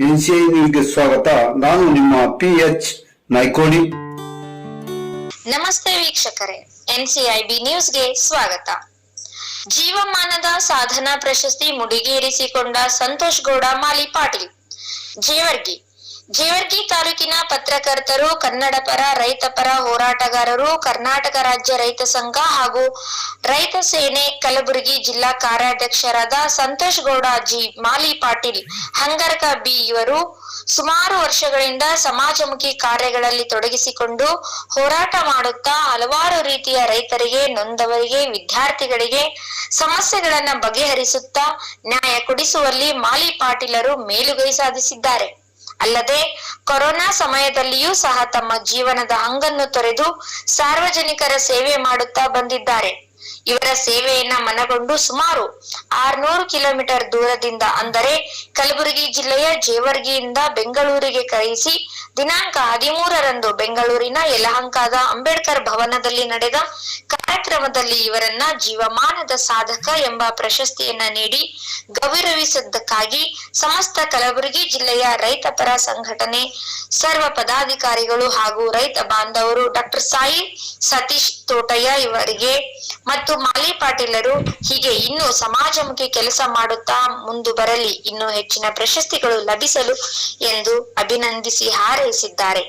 ನ್ಯೂಸ್ಗೆ ಸ್ವಾಗತ. ನಾನು ನಿಮ್ಮ ಪಿ ಎಚ್ ನೈಕೋಡಿ ನಮಸ್ತೆ ವೀಕ್ಷಕರೇ. ಎನ್ಸಿಐಬಿ ನ್ಯೂಸ್ಗೆ ಸ್ವಾಗತ. ಜೀವಮಾನದ ಸಾಧನಾ ಪ್ರಶಸ್ತಿ ಮುಡಿಗೇರಿಸಿಕೊಂಡ ಸಂತೋಷ್ ಗೌಡ, ಮಾಲಿ ಪಾಟೀಲ್. ಜೇವರ್ಗಿ. ಜೇವರ್ಗಿ ತಾಲೂಕಿನ ಪತ್ರಕರ್ತರು ಕನ್ನಡ ಪರ ರೈತ ಪರ ಹೋರಾಟಗಾರರು, ಕರ್ನಾಟಕ ರಾಜ್ಯ ರೈತ ಸಂಘ ಹಾಗೂ ರೈತ ಸೇನೆ ಕಲಬುರಗಿ ಜಿಲ್ಲಾ ಕಾರ್ಯಾಧ್ಯಕ್ಷರಾದ ಸಂತೋಷ್ ಗೌಡ, ಜಿ. ಮಾಲಿ ಪಾಟೀಲ್, ಹಂಗರ್ಕ ಬಿ. ಇವರು ಸುಮಾರು ವರ್ಷಗಳಿಂದ ಸಮಾಜಮುಖಿ ಕಾರ್ಯಗಳಲ್ಲಿ ತೊಡಗಿಸಿಕೊಂಡು ಹೋರಾಟ ಮಾಡುತ್ತಾ ಹಲವಾರು ರೀತಿಯ ರೈತರಿಗೆ, ನೊಂದವರಿಗೆ, ವಿದ್ಯಾರ್ಥಿಗಳಿಗೆ ಸಮಸ್ಯೆಗಳನ್ನ ಬಗೆಹರಿಸುತ್ತಾ ನ್ಯಾಯ ಕೊಡಿಸುವಲ್ಲಿ ಮಾಲಿ ಪಾಟೀಲರು ಮೇಲುಗೈ ಸಾಧಿಸಿದ್ದಾರೆ. ಅಲ್ಲದೆ ಕೊರೋನಾ ಸಮಯದಲ್ಲಿಯೂ ಸಹ ತಮ್ಮ ಜೀವನದ ಹಂಗನ್ನು ತೊರೆದು ಸಾರ್ವಜನಿಕರ ಸೇವೆ ಮಾಡುತ್ತಾ ಬಂದಿದ್ದಾರೆ. ಇವರ ಸೇವೆಯನ್ನ ಮನಗೊಂಡು ಸುಮಾರು ಆರ್ನೂರು ಕಿಲೋಮೀಟರ್ ದೂರದಿಂದ ಅಂದರೆ ಕಲಬುರಗಿ ಜಿಲ್ಲೆಯ ಜೇವರ್ಗಿಯಿಂದ ಬೆಂಗಳೂರಿಗೆ ಕರೆಯಿಸಿ ದಿನಾಂಕ ಹದಿಮೂರರಂದು ಬೆಂಗಳೂರಿನ ಯಲಹಂಕದ ಅಂಬೇಡ್ಕರ್ ಭವನದಲ್ಲಿ ನಡೆದ ಕಾರ್ಯಕ್ರಮದಲ್ಲಿ ಇವರನ್ನ ಜೀವಮಾನದ ಸಾಧಕ ಎಂಬ ಪ್ರಶಸ್ತಿಯನ್ನ ನೀಡಿ ಗೌರವಿಸಿದ್ದಕ್ಕಾಗಿ ಸಮಸ್ತ ಕಲಬುರಗಿ ಜಿಲ್ಲೆಯ ರೈತ ಪರ ಸಂಘಟನೆ, ಸರ್ವ ಪದಾಧಿಕಾರಿಗಳು ಹಾಗೂ ರೈತ ಬಾಂಧವರು ಡಾಕ್ಟರ್ ಸಾಯಿ ಸತೀಶ್ ತೋಟಯ್ಯ ಇವರಿಗೆ ಮತ್ತು ಮಾಲಿ ಪಾಟೀಲರು ಹೀಗೆ ಇನ್ನು ಸಮಾಜಮುಖಿ ಕೆಲಸ ಮಾಡುತ್ತಾ ಮುಂದು ಬರಲಿ. ಇನ್ನು ಹೆಚ್ಚಿನ ಪ್ರಶಸ್ತಿಗಳು ಲಭಿಸಲು ಎಂದು ಅಭಿನಂದಿಸಿ ಹಾರೈಸಿದ್ದಾರೆ.